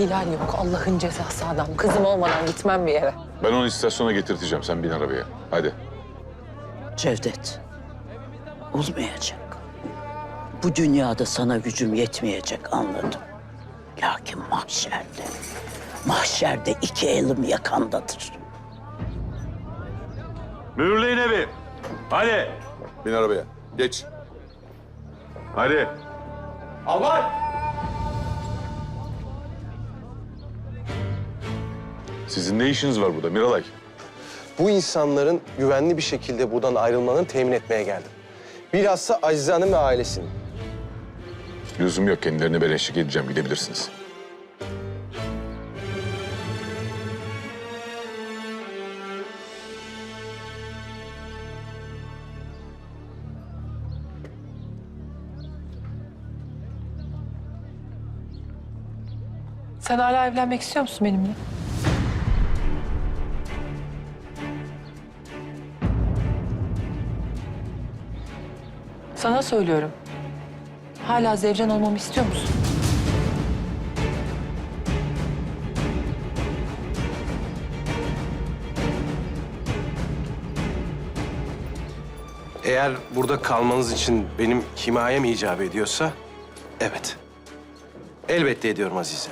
Hilal yok. Allah'ın cezası adam. Kızım olmadan gitmem bir yere. Ben onu istasyona getirteceğim. Sen bin arabaya. Hadi. Cevdet, olmayacak. Bu dünyada sana gücüm yetmeyecek anladım. Lakin mahşerde, mahşerde iki elim yakandadır. Mühürleyin evi. Hadi. Bin arabaya. Geç. Hadi. Albay. Sizin ne işiniz var burada Miralay? Bu insanların güvenli bir şekilde buradan ayrılmalarını temin etmeye geldim. Bilhassa Azize Hanım ve ailesini. Lüzum yok. Kendilerine ben eşlik edeceğim. Gidebilirsiniz. Sen hala evlenmek istiyor musun benimle? Sana söylüyorum. Hala Zevcan olmamı istiyor musun? Eğer burada kalmanız için benim himayem icap ediyorsa, evet. Elbette ediyorum Azize.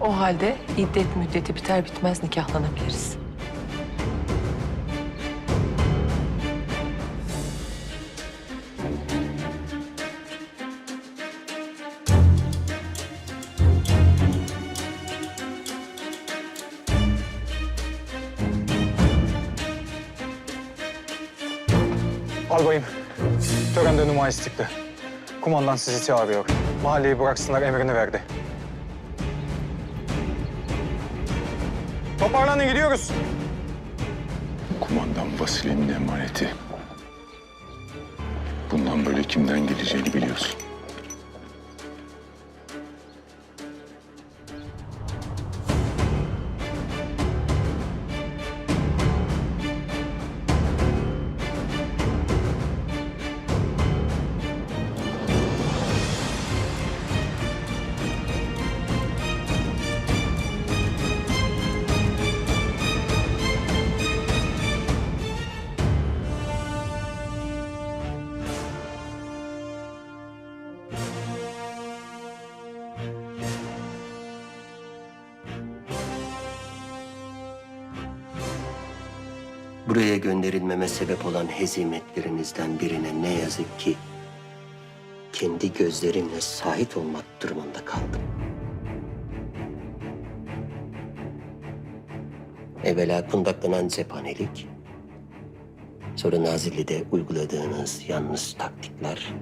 O halde iddet müddeti biter bitmez nikahlanabiliriz. Albayım, törende numarası çıktı. Kumandan sizi çağırıyor. Mahalleyi bıraksınlar emrini verdi. Toparlanın gidiyoruz. Kumandan Vasili'nin emaneti. Bundan böyle kimden geleceğini biliyorsun. Buraya gönderilmeme sebep olan hezimetlerinizden birine ne yazık ki kendi gözlerimle şahit olmak durumunda kaldım. Evvela kundaklanan cephanelik, sonra Nazilli'de uyguladığınız yanlış taktikler,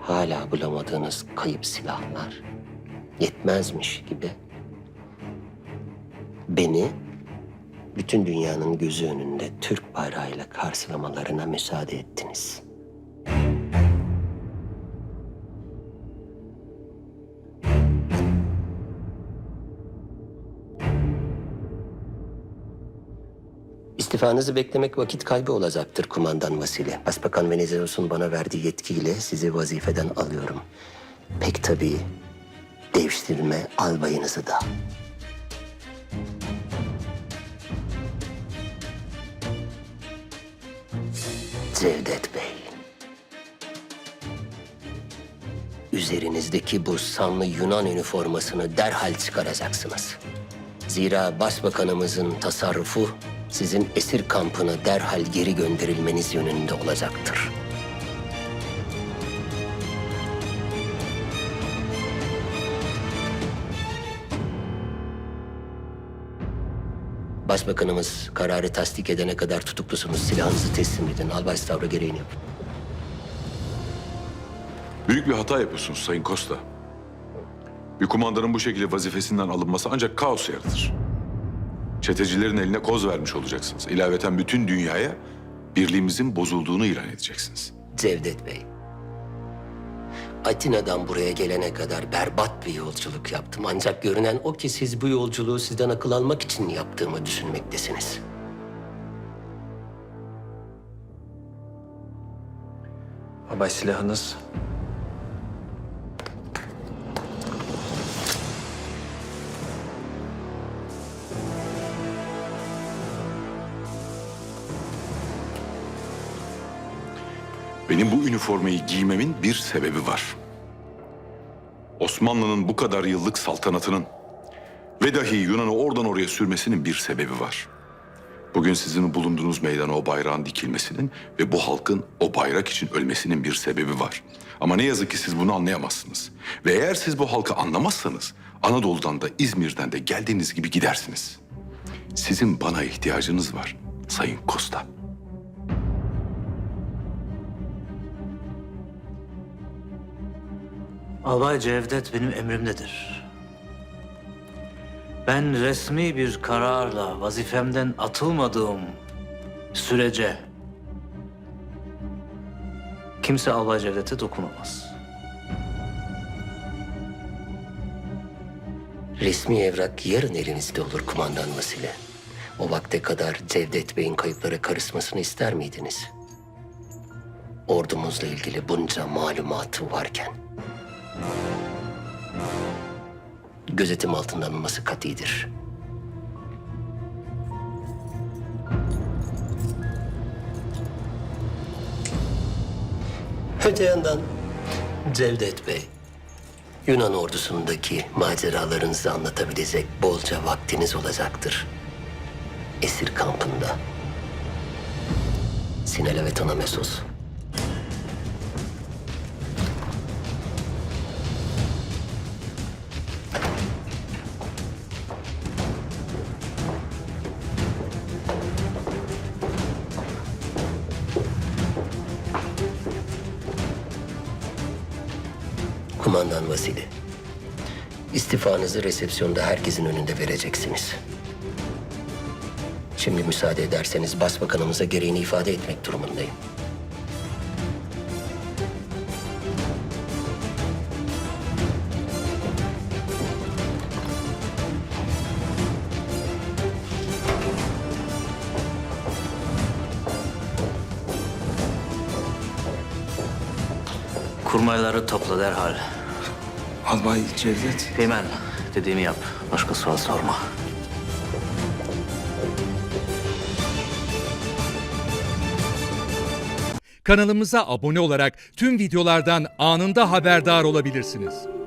hala bulamadığınız kayıp silahlar, yetmezmiş gibi beni bütün dünyanın gözü önünde Türk bayrağıyla karşılamalarına müsaade ettiniz. İstifanızı beklemek vakit kaybı olacaktır kumandan Vasili. Başbakan Venizelos'un bana verdiği yetkiyle sizi vazifeden alıyorum. Pek tabii devşirme albayınızı da. Cevdet Bey. Üzerinizdeki bu sanlı Yunan üniformasını derhal çıkaracaksınız. Zira başbakanımızın tasarrufu sizin esir kampına derhal geri gönderilmeniz yönünde olacaktır. Başbakanımız kararı tasdik edene kadar tutuklusunuz. Silahınızı teslim edin. Albay Stavro gereğini yapın. Büyük bir hata yapıyorsunuz Sayın Costa. Bir kumandanın bu şekilde vazifesinden alınması ancak kaos yaratır. Çetecilerin eline koz vermiş olacaksınız. İlaveten bütün dünyaya birliğimizin bozulduğunu ilan edeceksiniz. Cevdet Bey. Atina'dan buraya gelene kadar berbat bir yolculuk yaptım. Ancak görünen o ki siz bu yolculuğu sizden akıl almak için yaptığımı düşünmektesiniz. Albay silahınız. Benim bu üniformayı giymemin bir sebebi var. Osmanlı'nın bu kadar yıllık saltanatının ve dahi Yunan'ı oradan oraya sürmesinin bir sebebi var. Bugün sizin bulunduğunuz meydana o bayrağın dikilmesinin ve bu halkın o bayrak için ölmesinin bir sebebi var. Ama ne yazık ki siz bunu anlayamazsınız. Ve eğer siz bu halkı anlamazsanız Anadolu'dan da İzmir'den de geldiğiniz gibi gidersiniz. Sizin bana ihtiyacınız var Sayın Costa. Albay Cevdet benim emrimdedir. Ben resmi bir kararla vazifemden atılmadığım sürece kimse Albay Cevdet'e dokunamaz. Resmi evrak yarın elinizde olur kumandan Vasile. O vakte kadar Cevdet Bey'in kayıplara karışmasını ister miydiniz? Ordumuzla ilgili bunca malumatı varken. Gözetim altında alınması katidir. Öte yandan Cevdet Bey, Yunan ordusundaki maceralarınızı anlatabilecek bolca vaktiniz olacaktır. Esir kampında. Sinela ve Tanamesos. Kumandan Vasili. İstifanızı resepsiyonda herkesin önünde vereceksiniz. Şimdi müsaade ederseniz başbakanımıza gereğini ifade etmek durumundayım. Kurmayları topla derhal. Albay Cevdet. Hemen dediğimi yap. Başka soru sorma. Kanalımıza abone olarak tüm videolardan anında haberdar olabilirsiniz.